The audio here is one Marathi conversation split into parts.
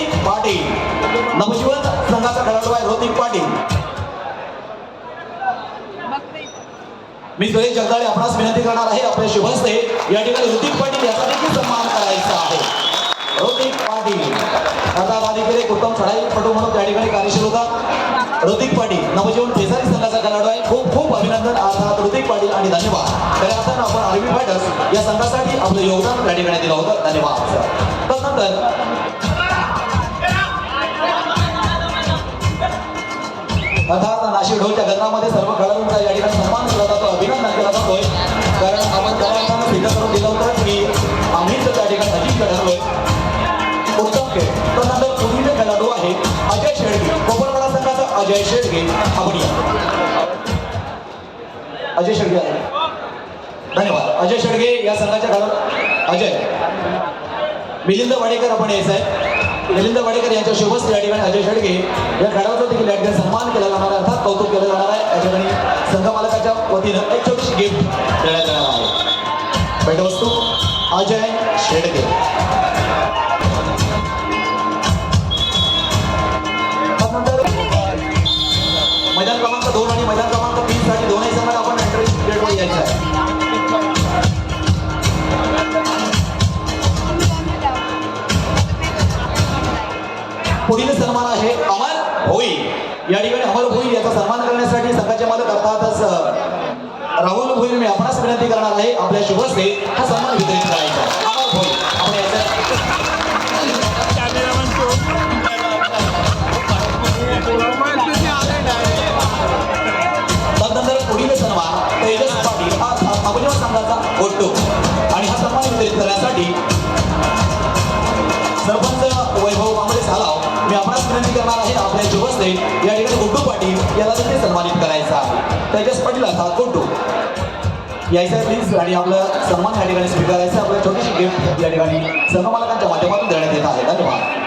ऋतिक पाटील नवजीवन संघाचा खेळाडू आहे पाटील मी सुरेश जगदाळे आपणास विनंती करणार आहे आपल्या शुभस्ते या ठिकाणी ऋतिक पाटील याचा देखील सन्मान करायचा आहे ऋतिक पाटील आता उत्तम चढाईपटू म्हणून त्या ठिकाणी कार्यशील होता ऋतिक पाटील नवजीवन शेजारी संघाचा खेळाडू आहे खूप खूप अभिनंदन अर्थात ऋतिक पाटील आणि धन्यवाद तर आता आपण आर्मी फायटर्स या संघासाठी आपलं योगदान त्या ठिकाणी दिलं होतं धन्यवाद तदनंतर अर्थात नाशिक ढोलच्या गगनामध्ये सर्व खेळाडूंचा या ठिकाणी सन्मान केला जातो. अभिनंदन केला जातोय. कारण आपण खेळाडूंना सिद्ध करून दिलं होतं की आम्हीच त्या ठिकाणी अजिंक्य ठरलोय उत्तम खेळ. त्यानंतर पुढील खेळाडू आहे अजय शेडगे. कोपरवाडा संघाचा अजय शेडगे. आपण या. अजय शेडगे आहे धन्यवाद. अजय शेडगे या संघाच्या खेळाडू अजय. मिलिंद वाडेकर आपण यायचं आहे मिलिंद वाडेकर यांच्या शुभस्थ आणि अजय शेडगे या खेळाडूचा देखील या ठिकाणी सन्मान केला जाणार आहे. अर्थात कौतुक केलं जाणार आहे. या ठिकाणी संघ मालकाच्या वतीनं एक छोटीशी गिफ्ट देण्यात येणार आहे. भेटवस्तू अजय शेडगे. तुम्हाला हे अमल होईल या ठिकाणी अमल होईल याचा सन्मान करण्यासाठी संघाचे मालक अर्थातच राहुल भोई मी आपणास विनंती करणार आहे. आपल्या शुभस्ते हा सन्मान वितरित करायचा आहे. अमर आपण याचा संघाचा फोटो आणि हा सन्मान वितरित करण्यासाठी गुड्डू याला तिथे सन्मानित करायचा आहे. तेजस पाटील अर्थात गुड्डू यायचं प्लीज आणि आपलं सन्मान या ठिकाणी स्वीकारायचं. आपलं छोटीशी गिफ्ट या ठिकाणी संघमालकांच्या माध्यमातून देण्यात येत आहे. धन्यवाद.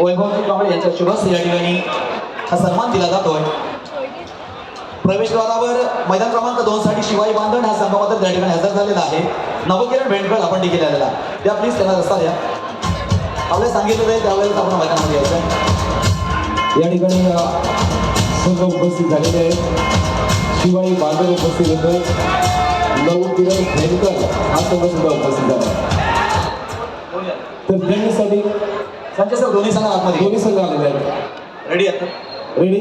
वैभवजी कांबळे यांच्या शुभस्ते या ठिकाणी हा सन्मान दिला जातोय. प्रवेशद्वारावर मैदान क्रमांक दोन साठी शिवाई बांधण हा संघामध्ये त्या ठिकाणी हजर झालेला आहे. नवकिरण भेंडकर आपण देखील आलेला त्या प्लीज त्यांना रस्ता द्या. आपल्याला सांगितलं जाईल त्यावेळेस आपण मैदानामध्ये यायचं या ठिकाणी संघ उपस्थित झालेले आहेत. शिवाई बांधव उपस्थित होते. नऊ किरण भेंडकर हा संघ सुद्धा उपस्थित झाला. आहे. तर त्यांच्यासाठी संजय सर दोन्ही संघ आतमध्ये. दोन्ही संघ आलेले आहेत. रेडी आहेत रेडी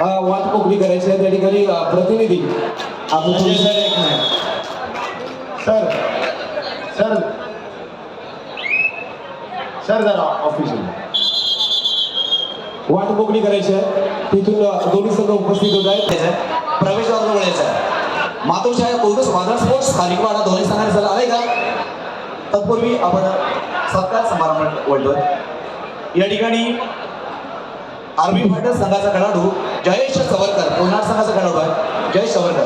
वाट मोकळी करायची आहे. त्या ठिकाणी प्रतिनिधी आपण सर एक मिनिट. सर सर सर जरा ऑफिशियल वाट मोकळी करायची आहे. तिथून दोन्ही संघ उपस्थित होत आहेत. यायचं आहे. प्रवेशद्वारावर यायचं आहे. मातोश्री कोणतं वादळ स्पोर्ट्स खालिकवाडा दोन्ही संघाने झाला आहे का? तत्पूर्वी आपण सत्कार समारंभ बोलतोय. या ठिकाणी आर्मी फायटर संघाचा खेळाडू जयेश सवरकर कोल्हार संघाचा खेळाडू आहे. जयेश सवरकर.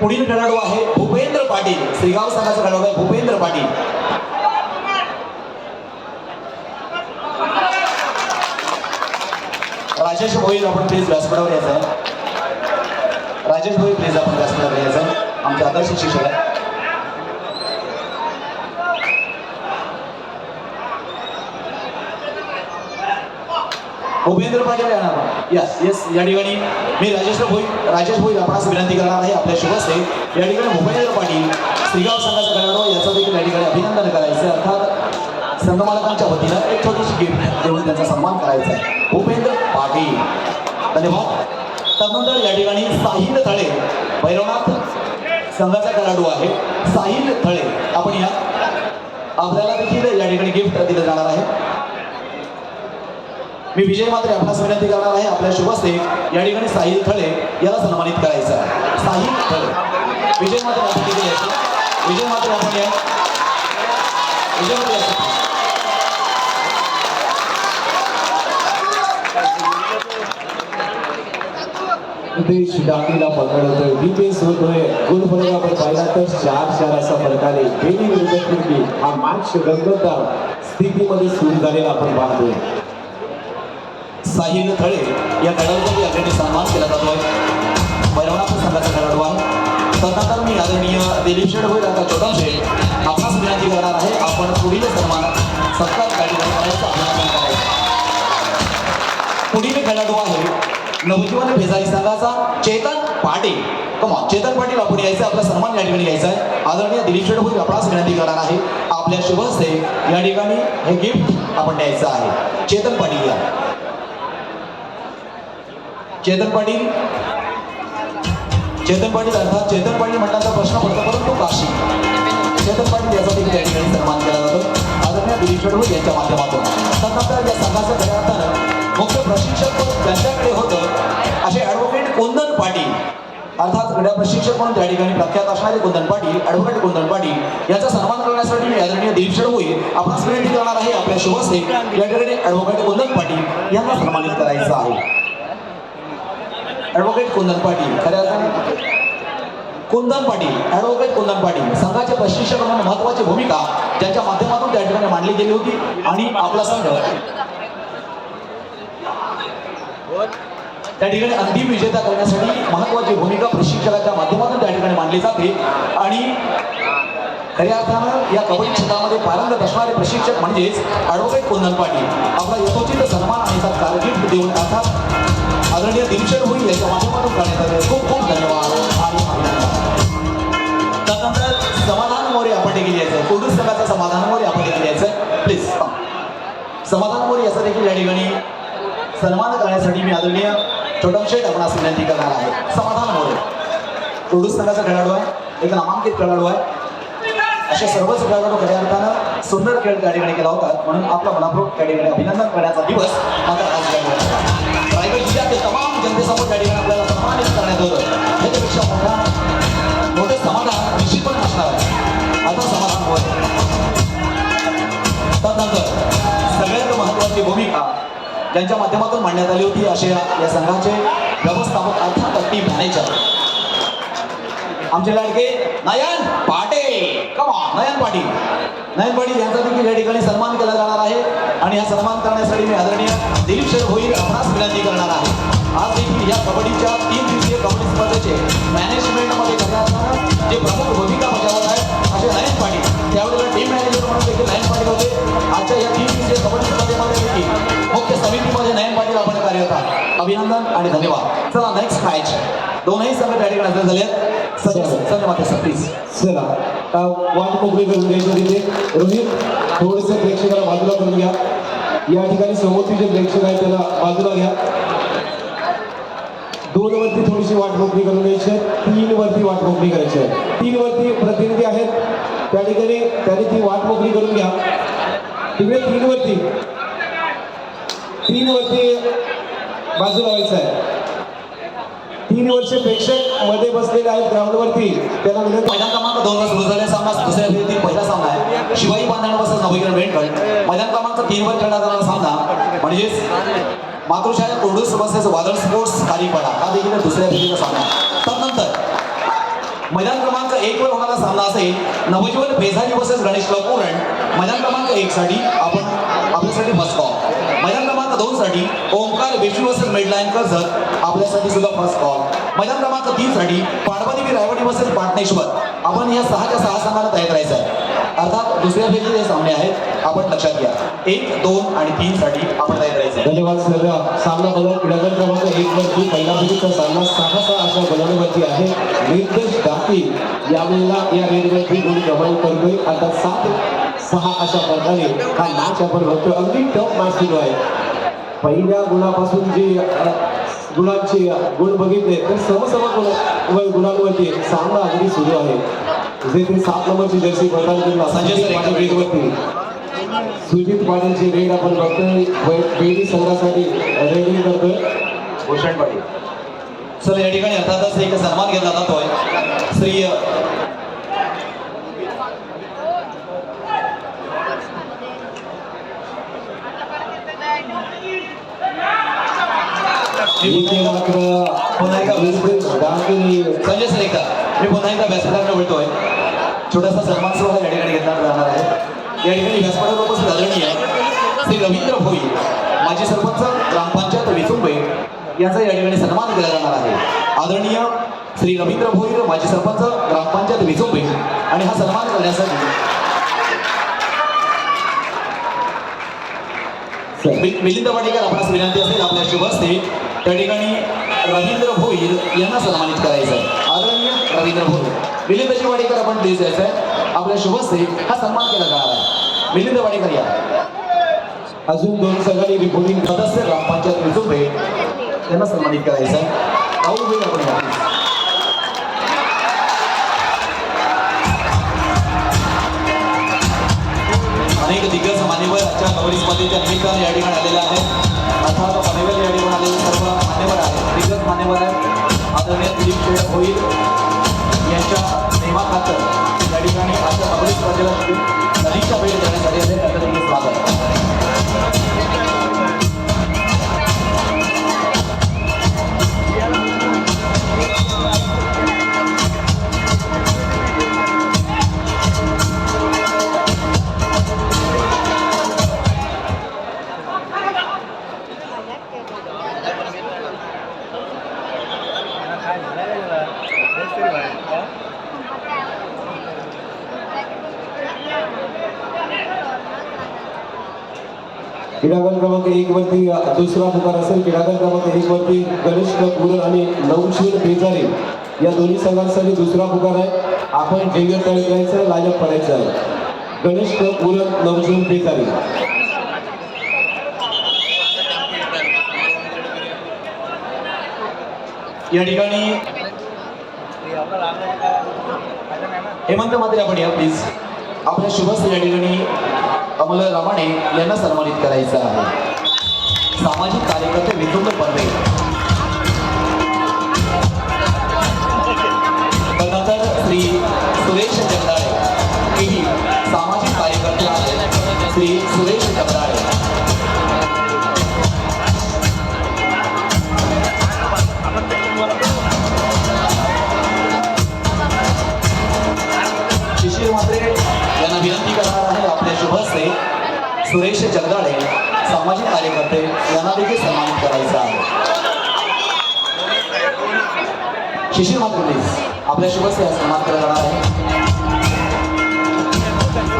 पुढील खेळाडू आहे भूपेंद्र पाटील श्रीगाव संघाचा खेळाडू आहे भूपेंद्र पाटील. राजेश भोईर आपण प्लीज व्यासपीठावर यायचं आहे. राजेश भोईर प्लीज आपण व्यासपीठावर यायचं आमचे आदर्श शिक्षक आहे उपेंद्र पाटील येणार यस येस या ठिकाणी मी राजेश भोई राजेश भोई आपणास विनंती करणार आहे आपल्या शुभस्ते या ठिकाणी भूपेंद्र पाटील श्रीगाव संघाचा खेळाडू याचं देखील या ठिकाणी अभिनंदन करायचं अर्थात संघमालकांच्या वतीनं एक छोटीशी गिफ्ट देऊन त्यांचा सन्मान करायचा आहे. भूपेंद्र पाटील. धन्यवाद. त्यानंतर या ठिकाणी साहिल थळे भैरवनाथ संघाचा खेळाडू आहे. साहिल थळे आपण या. आपल्याला देखील या ठिकाणी गिफ्ट दिलं जाणार आहे. मी विजय मात्रे आपणास विनंती करणार आहे आपल्या शुभस्ते या ठिकाणी साहिल थळे याला सन्मानित करायचं आहे. साहिल थळे. विजय मात्र आपण विजय मात्र आपण या. विजय मात्र यायचं. देश पकडतोय डिफेन्स होतोय गुण फलक आपण पाहिला तर चार चार असा फरकाने बेली विरुद्ध फिरकी हा मॅच रंगतदार स्थितीमध्ये सुरू झालेला आपण पाहतोय. साहिल थळे या खेळाडूचा या सन्मान केला जातोय. बैरवणाचा संघाचा खेळाडू आहे. तदनंतर मी आदरणीय दिलीप शेड होईल आता छोटा शेठ आपणास विनंती करणार आहे. आपण पुढील सन्मान सत्कार त्या ठिकाणी करायचं पुढील खेळाडू आहे नवजीवन बेजारी संघाचा चेतन पाटील. कमा चेतन पाटील आपण यायचं आपला सन्मान या ठिकाणी घ्यायचा आहे. आदरणीय दिलीप शेडभोई आपणास विनंती करणार आहे. आपल्या शुभ हस्ते या ठिकाणी हे गिफ्ट आपण द्यायचं आहे. चेतन पाटील या. चेतन पाटील. चेतन पाटील अर्थात चेतन पाटील म्हटल्याचा प्रश्न पडतो परंतु काशी. चेतन पाटील याचा देखील या ठिकाणी सन्मान केला जातो. आदरणीय दिलीप शेडभोई यांच्या माध्यमातून. त्यानंतर या संघाचं खऱ्या अर्थानं मुख्य प्रशिक्षक म्हणून त्यांच्याकडे होतं. असे ॲडव्होकेट कुंदन पाटील अर्थात क्रीडा प्रशिक्षक म्हणून त्या ठिकाणी प्रख्यात असणारे कुंदन पाटील ॲडव्होकेट कुंदन पाटील यांचा सन्मान करण्यासाठी मी आदरणीय दिलीप शेडभोई आपणास विनंती करणार आहे आपल्या शुभस्ते. या ठिकाणी ॲडव्होकेट कुंदन पाटील यांना सन्मानित करायचं आहे. ॲडव्होकेट कुंदन पाटील खऱ्या अर्थाने कुंदन पाटील ॲडव्होकेट कुंदन पाटील संघाचे प्रशिक्षक म्हणून महत्वाची भूमिका ज्यांच्या माध्यमातून त्या ठिकाणी मांडली गेली होती आणि आपला संघ त्या ठिकाणी अंतिम विजेता करण्यासाठी महत्वाची भूमिका प्रशिक्षकाच्या माध्यमातून त्या ठिकाणी मांडली जाते. आणि खऱ्या अर्थानं या कबड्डी क्षेत्रामध्ये पारंगत असणारे प्रशिक्षक म्हणजेच ॲडव्होकेट कुंदन पाटील. आपला यथोचित सन्मान आणि त्यात गिफ्ट देऊन अर्थात आदरणीय दिनशर होईल याच्या माध्यमातून करण्यात आले खूप खूप धन्यवाद आणि अभिनंदन. त्यानंतर समाधान मोरे आपण देखील यायचं. आहे कुर्डूस संघाचा समाधान मोरे आपण देखील यायचं. प्लीज समाधान मोरे याचा देखील या ठिकाणी सन्मान करण्यासाठी मी आदरणीय छोटम शेठ आपणास विनंती करणार आहे. समाधान मोरे कुर्डूस संघाचा खेळाडू आहे. एक नामांकित खेळाडू आहे. अशा सर्वच खेळाडू खऱ्या अर्थानं सुंदर खेळ त्या ठिकाणी केला होता. म्हणून आपला मनापूर्वक त्या ठिकाणी अभिनंदन करण्याचा दिवस मात्र आज रायगड जिल्ह्यातील तमाम जनतेसमोर त्या ठिकाणी आपल्याला सन्मानित करण्यात होतं ह्याच्यापेक्षा मोठा मोठं समाधान निश्चितपणे असणार आहे. आता समाधान होत त्यांच्या माध्यमातून मांडण्यात आली होती असे या संघाचे व्यवस्थापक अर्थात टीम मॅनेजर आमचे लाडके नयन पाटे कमा नयन पाटील. नयन पाटील यांचा देखील या ठिकाणी सन्मान केला जाणार आहे. आणि हा सन्मान करण्यासाठी मी आदरणीय दिलीप शेठ होईल आपणास विनंती करणार आहे. आज देखील या कबड्डीच्या तीन दिवसीय कबड्डी स्पर्धेचे मॅनेजमेंटमध्ये करण्यात अर्थानं जे प्रमुख भूमिका बजावत आहेत असे नयन पाटील. त्यावेळेला टीम मॅनेजर म्हणून देखील नयन पाटील होते. आजच्या या तीन दिवसीय कबड्डी स्पर्धेमध्ये देखील मुख्य समितीमध्ये नयन पाटील आपण कार्यरत आहात अभिनंदन आणि धन्यवाद. चला नेक्स्ट मॅच दोनही संघ त्या ठिकाणी हजर झाले आहेत संजय माते सर प्लीज चला. वाट मोकळी करून द्यायची तिथे रोहित थोडंसं प्रेक्षकाला बाजूला करून घ्या. या ठिकाणी समोरचे जे प्रेक्षक आहेत त्याला बाजूला घ्या. दोन वरती थोडीशी वाट मोकळी करून घ्यायची आहे. तीन वरती वाट मोकळी करायची आहे. तीन वरती प्रतिनिधी आहेत. त्या ठिकाणी त्याने ती वाट मोकळी करून घ्या. तिकडे तीन वरती तीन वरती बाजूला व्हायचं आहे. तीन वर्ष प्रेक्षकमध्ये बसलेले आहेत ग्राउंडवरती त्याला विनंती मैदान क्रमांक दोन ला सुरू झालेला सामना दुसऱ्या फेरीतील पहिला सामना आहे. शिवाई बांधण नवीकरण नवविक्रम वेंटकळ मैदान क्रमांक तीन वर खेळला जाणारा सामना म्हणजेच मातृशाळा कोडूस समस्याचं वादळ स्पोर्ट्स कालीपाडा हा देखील दुसऱ्या फेरीचा सामना आहे. त्यानंतर मैदान क्रमांक एक वर होणारा सामना असेल नवजीवन बेझारी वर्सेस गणेश क्लब मैदान क्रमांक एक साठी आपण आपल्यासाठी बसतो कॉल दोन साठी ओंकार विष्णुवसन वर्सेस मेडलाईन कर्जत आपल्यासाठी सुद्धा फर्स्ट कॉल मैदान क्रमांक तीन साठी पाडवदेवी रायवडी वर्सेस पाटणेश्वर. आपण या सहाच्या सहा संघाला तयार करायचं आहे. अर्थात दुसऱ्या फेरीचे सामने आहेत आपण लक्षात घ्या. एक दोन आणि तीन साठी आपण तयार करायचं धन्यवाद सर. सामना बदल क्रीडागट क्रमांक एक वरती पहिला फेरीचा सामना सहा सहा अशा बलांवरती आहे. निर्देश दाखी यावेळेला या रेडवरती दोन कमाई करतोय अर्थात सात सहा अशा प्रकारे हा मॅच आपण बघतोय. अगदी टफ मॅच सुरू आहे. पहिल्या गुणापासून जे गुणांचे गुण बघितले तर समसम गुण गुणांवरती सामना अगदी सुरू आहे. जे ते सात नंबरची जर्सी प्रदान केली संजय सर, पाटील रेडवरती सुजित पाटीलची रेड आपण बघतोय. बेडी संघासाठी रेडिंग करतोय. भूषण पाटील. सर या ठिकाणी अर्थातच एक सन्मान घेतला जातोय. श्री इथे मात्र पुन्हा एकदा संजय सरेकर मी पुन्हा एकदा व्यासपीठाकडे बोलतोय. छोटासा सन्मान सुद्धा या ठिकाणी घेतला जाणार आहे. या ठिकाणी व्यासपीठावर उपस्थित आदरणीय श्री रवींद्र भोई माजी सरपंच ग्रामपंचायत विचुंबे याचा या ठिकाणी सन्मान केला जाणार आहे. आदरणीय श्री रवींद्र भोई माजी सरपंच ग्रामपंचायत विचुंबे आणि हा सन्मान करण्यासाठी मिलिंद वाडेकर आपणास विनंती असेल आपल्या शुभ असते त्या ठिकाणी रवींद्र भोईर यांना सन्मानित करायचं आहे. आदरणीय रवींद्र भोईर मिलिंदजी वाडेकर आपण प्लीज द्यायचं आहे. आपल्या शुभ हा सन्मान केला जाणार आहे. मिलिंद वाडेकर या. अजून दोन सगळी रिपोर्टिंग सदस्य ग्रामपंचायत विजुंबे यांना सन्मानित करायचं आहे. राहुल भोईर आपण अनेक दिग्गज मान्यवर आजच्या कबड्डी त्या निमित्ताने या ठिकाणी आलेले आहेत. अर्थात पनवेल या ठिकाणी आलेले आहेत. दिग्गज आदरणीय दिलीप शेठ होईल. यांच्या नेमाखातर या ठिकाणी आजच्या कबड्डी स्पर्धेला नदीच्या भेट देण्यासाठी आले त्याचं देखील स्वागत. क्रमांक वरती दुसरा पुकार असेल क्रीडागण क्रमांक एक वरती गणेश पूरन आणि नवशीर बेजारे. या दोन्ही संघांसाठी दुसरा पुकार आहे आपण जय्य तयार करायचं लाजप पडायचं आहे गणेश पूरन नवशीर बेजारे. या ठिकाणी हेमंत मात्रे आपण या प्लीज आपल्या शुभस या ठिकाणी अमल रामाणे यांना सन्मानित करायचं आहे. सामाजिक कार्यकर्ते विजुंब पर्वे त्यानंतर श्री सुरेश जगदाळे. हेही सामाजिक कार्यकर्ते आहेत. श्री सुरेश जगदाळे. शिशिर म्हात्रे यांना विनंती करणार आहे आपल्या शुभ सुरेश जगदाळे. कार्यकर्ते यांना देखील सन्मानित करायचं आहे. शिशिर म्हात्रे प्लीज आपल्या शुभ सन्मान केला जाणार आहे.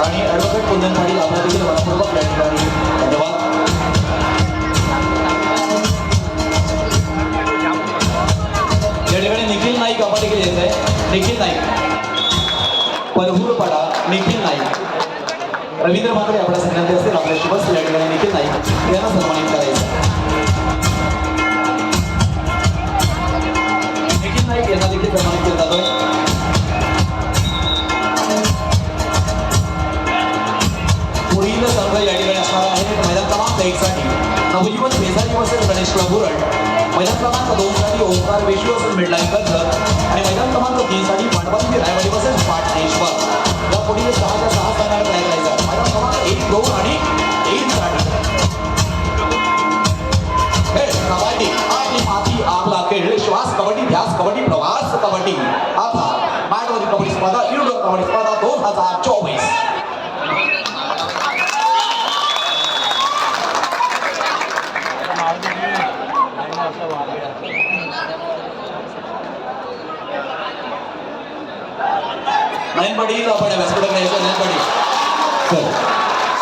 आणि ॲडव्होकेट कुंदन पाटील आपल्या देखील मनपूर्वक या ठिकाणी धन्यवाद. या ठिकाणी निखिल नाईक आपण देखील येत आहे. निखिल नाईक. परभूरपाडा निखिल नाईक. रवींद्र म्हात्रे आपल्या सगळ्यांचे असतील. आपल्या शुभस या ठिकाणी निखिल नाईक यांना सन्मानित करायचं. निखिल नाईक यांना देखील सन्मानित केलं जातोय. पुढील संघ या ठिकाणी असणार आहे. मैदान क्रमांक एक साठी नवजीवन बेजारी वसेल गणेश बुरड मैदान क्रमांक दोन साठी ओंकार वेशू असेल मिडलाईन कर्जत आणि मैदान क्रमांक तीन साठी पांडवांची रायवाडी वसेल पाटणेश्वर या पुढील सहाच्या सहा संघाला तयार करायचा? दोन आणि तीन साठी कबड्डी. आणि माती आपला खेळ श्वास कबड्डी ध्यास कबड्डी प्रवास कबड्डी. आता मॅटवरील कबड्डी स्पर्धा इनडोर कबड्डी स्पर्धा दोन हजार चोवीस. नयनपडी आपण व्यासपीठात घ्यायचं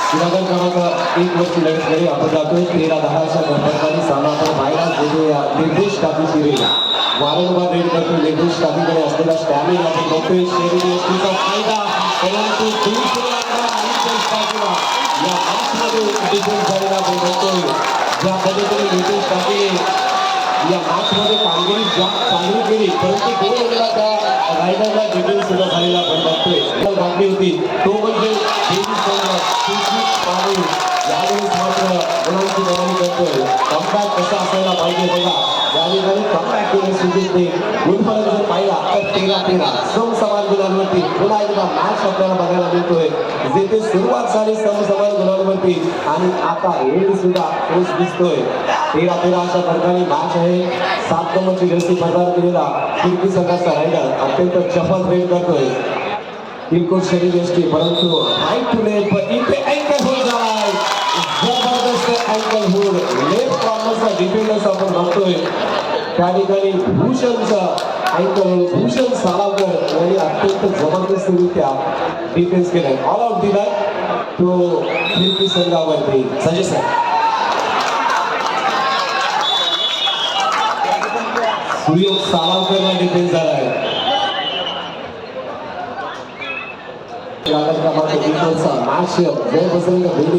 क्रीडागण क्रमांक एक वरची लढतकडे आपण जातोय तेरा दहा अशा गणपतीने सामना आपण पाहिला जेथे या निर्देश टाकीची रेल वारंवार रेड करतो निर्देश टाकीकडे असलेला स्टॅमिना आपण बघतोय शरीर यष्टीचा फायदा परंतु दुसऱ्यांदा निर्देश टाकीला या मॅचमध्ये डिफेन्स झालेला गवाही कमबॅक कसा असायला पाहिजे बघा या ठिकाणी कमबॅक केलं सुजितने गुणफलक जर पाहिला तर तेरा तेरा सम समान गुणांवरती पुन्हा एकदा मॅच आपल्याला बघायला मिळतोय जेथे सुरुवात झाली सम समान गुणांवरती आणि आता एंड सुद्धा तोच दिसतोय तेरा तेरा अशा प्रकारे मॅच आहे सात नंबरची जर्सी प्रदान केलेला किरकी संघाचा रायडर अत्यंत चपल रेड करतोय किरकोळ शरीर यष्टी परंतु राईट टू लेफ्ट पण इथे अँकल होत जाय अँगल होड लेफ्ट कॉर्नरचा डिफेंडन्स आपण बघतोय त्या ठिकाणी भूषणचा अँकल भूषण सालावकर यांनी अत्यंत जबरदस्तरित्या डिफेन्स केलाय ऑल आउट दिलाय तो फिरकी संघावरती संजय साहेब सूर्य सालावकरला डिफेन्स झाला आहे लागत क्रमांक एकवरचा मॅच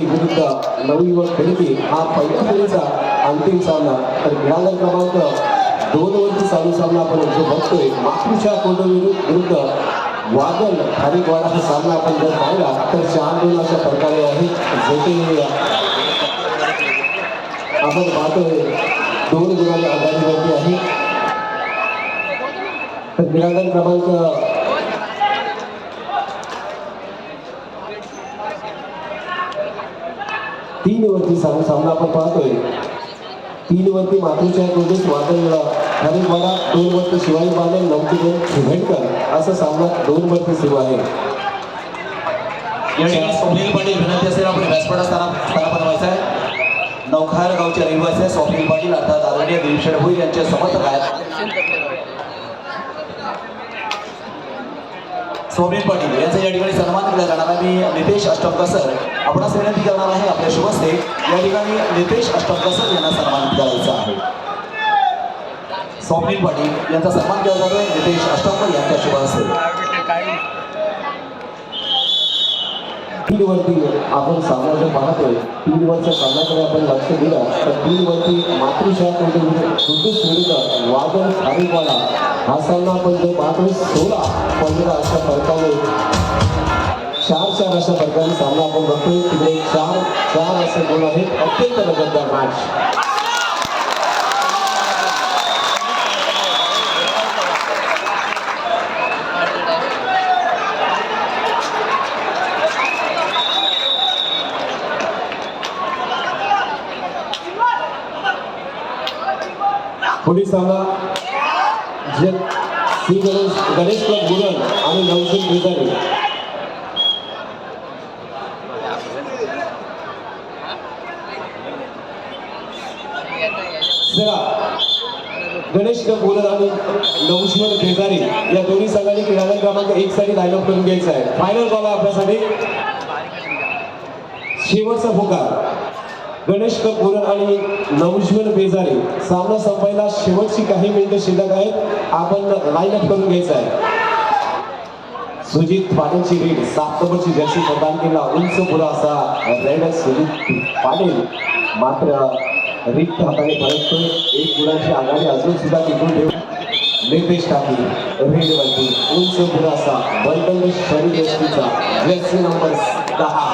विरुद्ध नवयुवक बेडी हा पहिल्या फेरीचा अंतिम सामना. तर क्रीडांगण क्रमांक दोन वरती चालू सामना आपण जो बघतोय मातृच्या कोंड विरुद्ध वादल खारीकवाडा हा सामना आपण जर पाहिला तर चार दोन अशा प्रकारे आहे. जे काही आपण पाहतोय दोन गुणांनी आघाडीवरती आहे. तर क्रीडांगण क्रमांक तीन वरती सामना सामना आपण पाहतोय. तीन वरती मातृच्या कोणतेच आणि मला दोन वरती शिवाजी बादल नवकीदेव शिभेडकर असा सामना दोन वरती सुरू आहे. या स्वप्नील पाटील विनंती असेल आपण व्यासपीठ स्थाना स्थाना बनवायचा आहे नवखार गावचे रहिवासी आहे स्वप्नील पाटील अर्थात आदरणीय दिलीप भोईर यांचे समर्थक आहेत स्वप्नील पाटील यांचा या ठिकाणी सन्मान केला जाणार आहे. मी नितेश अष्टमकर सर आपणास विनंती करणार आहे आपल्या शुभस्ते या ठिकाणी नितेश अष्टमकर सर यांना सन्मानित करायचा आहे. स्वप्नील पाटील यांचा सन्मान केला जातोय नितेश अष्टमकर यांच्या शुभ फील्डवरती आपण सामना जर पाहतोय. तीन वरच्या सामन्याकडे आपण लक्ष दिलं. तर फील्डवरती वरती मातृशा कोणते कुंडूस विरुद्ध वादळ हा सामना आपण जो पाहतोय सोळा पंधरा अशा फरकाने चार चार अशा प्रकारे सामना आपण बघतोय. तिकडे चार चार असे गोल आहेत. अत्यंत लगतदार मॅच पोलिसांना जे श्री गणेश गणेश क्लब गुरण आणि नवशीन पुजारी चला गणेश क्लब आणि नवशिवन बेजारी या दोन्ही संघांनी क्रीडांगण क्रमांक एक साठी लाईन अप करून घ्यायचा आहे. फायनल बॉल आपल्यासाठी. शेवटचा फुकार गणेश कपूर आणि नवजीवन बेजारी. सामना संपायला शेवटची काही मिनिटं शिल्लक आहेत. आपण लाईन अप करून घ्यायचं आहे. सुजित पाटीलची रीड सात नंबरची जर्सी प्रदान केला. उंच पुरा असा रेड सुजित पाटील. मात्र रिक्त हाताने परततोय एक गुणांची आघाडी अजून सुद्धा टिकून ठेवून निर्देश टाकली रेड वरती. उंच पुरा असा बलबल शरीर जर्सीचा जर्सी नंबर दहा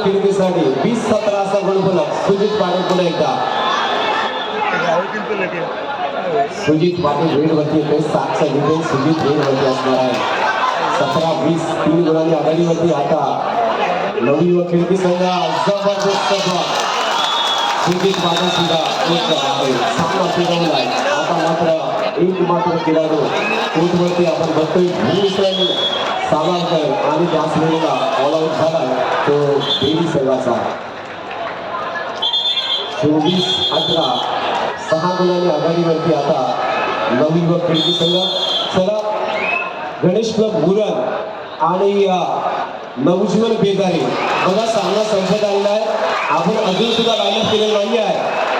खिडकीसाठी वीस सतरा असा गुणफलक सुजित पाटील पुन्हा एकदा. सुजित पाटील वेळवरती वरती येते सातचा डिफेन्स सुजित वेळवरती असणार आहे. सतरा वीस तीन गुणांनी आघाडीवरती आता नवयुवक खिडकी संघ जबरदस्त सुजित पाटील सुद्धा एक आहे. सामना फिरवलाय आता मात्र एक मात्र खेळाडू कोर्टवरती आपण बघतोय. भूषण सावरकर आणि त्याच वेळेला ऑल आउट झालाय तो देवी सेवाचा. चोवीस अठरा सहा गुणांनी आघाडीवरती आता नवीन व खिडकी संघ. चला गणेश क्लब गुरण आणि नवजीवन बेदारी बघा सामना संपत आलेला आहे. आपण अजून सुद्धा लाईनअप केलेलं नाही आहे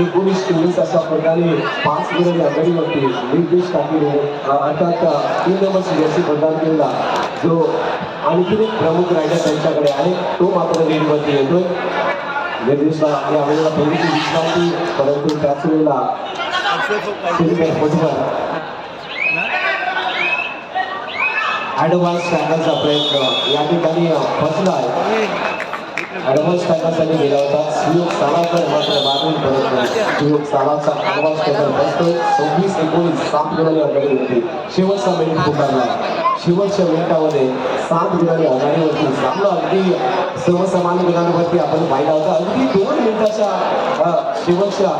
एकोणीस चोवीस अशा प्रकारे पाच मिनिट आघाडीवरती निर्देश टाकीने अ, अर्थात अ, तीन नंबरची जर्सी प्रदान केला जो आणखीन एक प्रमुख रायडर त्यांच्याकडे आहे तो मात्र रेडवरती येतोय. निर्देशला या वेळेला पहिलीची विश्रांती परंतु त्याच वेळेला ॲडव्हान्स करण्याचा प्रयत्न या ठिकाणी फसला आहे. ॲडव्हान्स टाकायसाठी गेला होता. सुयोग सालाचा मात्र बाजून परत नाही. सुयोग सालाचा ॲडव्हान्स टाकर बसतोय सव्वीस एकोणीस सात गुणांनी आघाडी होती शेवटचा मिनिट पुकारला. शेवटच्या मिनिटामध्ये सात गुणांनी आघाडीवरती सामना अगदी समसमान गुणांवरती आपण पाहिला होता. अगदी दोन मिनिटाच्या अ, शेवटच्या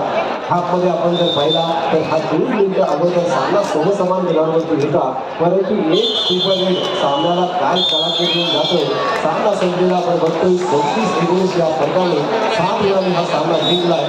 हाफमध्ये आपण जर पाहिला तर हा दोन मिनिटं अगोदर सामना समसमान गुणांवरती होता. परंतु एक सुपर हिट सामन्याला काय कलाकृती घेऊन जातो सामना संपलेला आपण बघतोय. चौतीस एकोणीस या फरकाने सात गुणांनी हा सामना जिंकलाय.